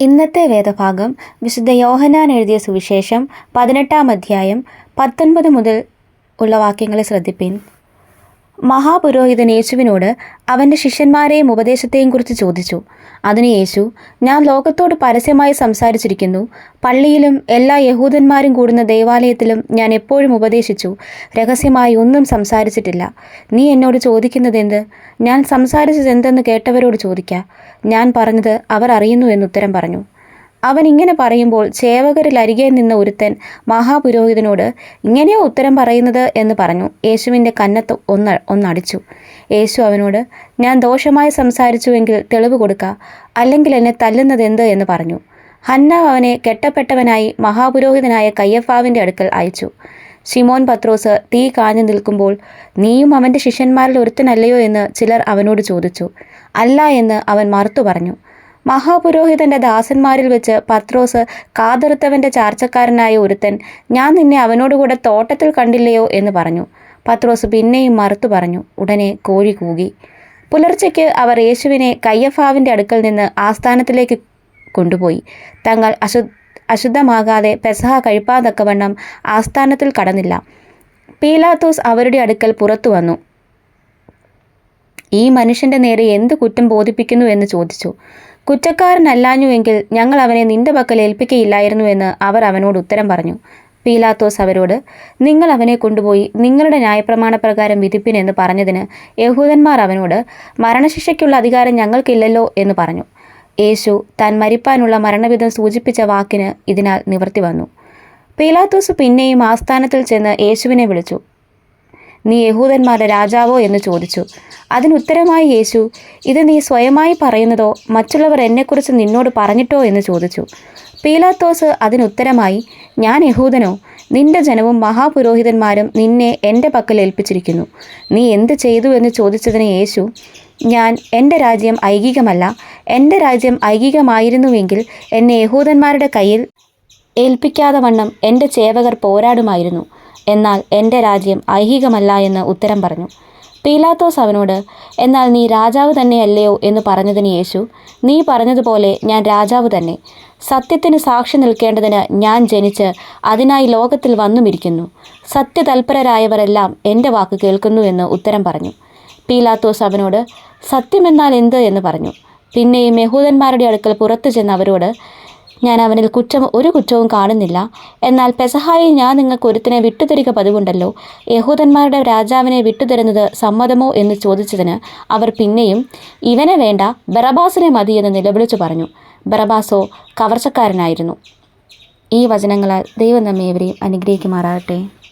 ഇന്നത്തെ വേദഭാഗം വിശുദ്ധ യോഹനാൻ എഴുതിയ സുവിശേഷം പതിനെട്ടാം അധ്യായം പത്തൊൻപത് മുതൽ ഉള്ള വാക്യങ്ങളെ ശ്രദ്ധിപ്പിൻ. മഹാപുരോഹിതൻ യേശുവിനോട് അവന്റെ ശിഷ്യന്മാരെയും ഉപദേശത്തെയും കുറിച്ച് ചോദിച്ചു. അതിന് യേശു ഞാൻ ലോകത്തോട് പരസ്യമായി സംസാരിച്ചിരിക്കുന്നു. പള്ളിയിലും എല്ലാ യഹൂദന്മാരും കൂടുന്ന ദേവാലയത്തിലും ഞാൻ എപ്പോഴും ഉപദേശിച്ചു. രഹസ്യമായി ഒന്നും സംസാരിച്ചിട്ടില്ല. നീ എന്നോട് ചോദിക്കുന്നതെന്ത്? ഞാൻ സംസാരിച്ചതെന്തെന്ന് കേട്ടവരോട് ചോദിക്കാം. ഞാൻ പറഞ്ഞത് അവർ അറിയുന്നു എന്നുത്തരം പറഞ്ഞു. അവൻ ഇങ്ങനെ പറയുമ്പോൾ ചേവകരിൽ അരികെ നിന്ന ഒരുത്തൻ മഹാപുരോഹിതനോട് ഇങ്ങനെയോ ഉത്തരം പറയുന്നത്? എന്ന് പറഞ്ഞു. യേശുവിന്റെ കന്നത്ത് ഒന്ന് ഒന്നടിച്ചു. യേശു അവനോട് ഞാൻ ദോഷമായി സംസാരിച്ചുവെങ്കിൽ തെളിവ് കൊടുക്ക. അല്ലെങ്കിൽ എന്നെ തല്ലുന്നത് എന്ത്? എന്ന് പറഞ്ഞു. ഹന്ന അവനെ കെട്ടപ്പെട്ടവനായി മഹാപുരോഹിതനായ കയ്യഫാവിന്റെ അടുക്കൽ അയച്ചു. ഷിമോൻ പത്രോസ് തീ കാഞ്ഞു നിൽക്കുമ്പോൾ നീയും അവന്റെ ശിഷ്യന്മാരിൽ ഒരുത്തനല്ലയോ? എന്ന് ചിലർ അവനോട് ചോദിച്ചു. അല്ല എന്ന് അവൻ മറുത്തു പറഞ്ഞു. മഹാപുരോഹിതന്റെ ദാസന്മാരിൽ വെച്ച് പത്രോസ് കാതെറുത്തവന്റെ ചാർച്ചക്കാരനായ ഒരുത്തൻ ഞാൻ നിന്നെ അവനോടുകൂടെ തോട്ടത്തിൽ കണ്ടില്ലയോ? എന്ന് പറഞ്ഞു. പത്രോസ് പിന്നെയും മറുത്തു പറഞ്ഞു ഉടനെ കോഴി കൂകി. പുലർച്ചയ്ക്ക് അവർ യേശുവിനെ കയ്യഫാവിന്റെ അടുക്കൽ നിന്ന് ആസ്ഥാനത്തിലേക്ക് കൊണ്ടുപോയി. തങ്ങൾ അശു അശുദ്ധമാകാതെ പെസഹ കഴിപ്പാതക്കവണ്ണം ആസ്ഥാനത്തിൽ കടന്നില്ല. പീലാത്തോസ് അവരുടെ അടുക്കൽ പുറത്തു വന്നു. ഈ മനുഷ്യന്റെ നേരെ എന്ത് കുറ്റം ബോധിപ്പിക്കുന്നു? എന്ന് ചോദിച്ചു. കുറ്റക്കാരനല്ലാഞ്ഞുവെങ്കിൽ ഞങ്ങൾ അവനെ നിന്റെ പക്കൽ ഏൽപ്പിക്കയില്ലായിരുന്നുവെന്ന് അവർ അവനോട് ഉത്തരം പറഞ്ഞു. പീലാത്തോസ് അവരോട് നിങ്ങൾ അവനെ കൊണ്ടുപോയി നിങ്ങളുടെ ന്യായപ്രമാണപ്രകാരം വിധിപ്പിനെന്ന് പറഞ്ഞതിന് യഹൂദന്മാർ അവനോട് മരണശിക്ഷയ്ക്കുള്ള അധികാരം ഞങ്ങൾക്കില്ലല്ലോ എന്ന് പറഞ്ഞു. യേശു താൻ മരിപ്പാനുള്ള മരണവിധം സൂചിപ്പിച്ച വാക്കിന് ഇതിനാൽ നിവർത്തി വന്നു. പീലാത്തോസ് പിന്നെയും ആസ്ഥാനത്തിൽ ചെന്ന് യേശുവിനെ വിളിച്ചു. നീ യഹൂദന്മാരുടെ രാജാവോ എന്ന് ചോദിച്ചു. അതിനുത്തരമായി യേശു ഇത് നീ സ്വയമായി പറയുന്നതോ മറ്റുള്ളവർ എന്നെക്കുറിച്ച് നിന്നോട് പറഞ്ഞിട്ടോ എന്ന് ചോദിച്ചു. പീലാത്തോസ് അതിനുത്തരമായി ഞാൻ യഹൂദനോ നിന്റെ ജനവും മഹാപുരോഹിതന്മാരും നിന്നെ എന്റെ പക്കൽ ഏൽപ്പിച്ചിരിക്കുന്നു. നീ എന്ത് ചെയ്തു എന്ന് ചോദിച്ചതിന് യേശു ഞാൻ എന്റെ രാജ്യം ഐകികമല്ല എന്റെ രാജ്യം ഐകികമായിരുന്നുവെങ്കിൽ എന്നെ യഹൂദന്മാരുടെ കയ്യിൽ ഏൽപ്പിക്കാതെ വണ്ണം എന്റെ ചേവകർ പോരാടുമായിരുന്നു. എന്നാൽ എന്റെ രാജ്യം ഐഹികമല്ല എന്ന് ഉത്തരം പറഞ്ഞു. പീലാത്തോസ് അവനോട് എന്നാൽ നീ രാജാവ് തന്നെയല്ലയോ എന്ന് പറഞ്ഞതിന് യേശു നീ പറഞ്ഞതുപോലെ ഞാൻ രാജാവ് തന്നെ. സത്യത്തിന് സാക്ഷി നിൽക്കേണ്ടതിന് ഞാൻ ജനിച്ച് അതിനായി ലോകത്തിൽ വന്നുമിരിക്കുന്നു. സത്യതൽപരരായവരെല്ലാം എന്റെ വാക്ക് കേൾക്കുന്നു എന്ന് ഉത്തരം പറഞ്ഞു. പീലാത്തോസ് അവനോട് സത്യമെന്നാൽ എന്ത്? എന്ന് പറഞ്ഞു. പിന്നെയും യഹൂദന്മാരുടെ അടുക്കൽ പുറത്തു ചെന്ന് അവരോട് ഞാൻ അവനിൽ കുറ്റം ഒരു കുറ്റവും കാണുന്നില്ല. എന്നാൽ പെസഹായി ഞാൻ നിങ്ങൾക്ക് ഒരുത്തിനെ വിട്ടുതരിക പതിവുണ്ടല്ലോ. യഹൂദന്മാരുടെ രാജാവിനെ വിട്ടുതരുന്നത് സമ്മതമോ എന്ന് ചോദിച്ചതിന് അവർ പിന്നെയും ഇവനെ വേണ്ട ബറബാസിനെ മതി എന്ന് നിലവിളിച്ചു പറഞ്ഞു. ബറബാസോ കവർച്ചക്കാരനായിരുന്നു. ഈ വചനങ്ങളാൽ ദൈവം നമ്മെ ഇവരെയും അനുഗ്രഹിക്കുമാറാകട്ടെ.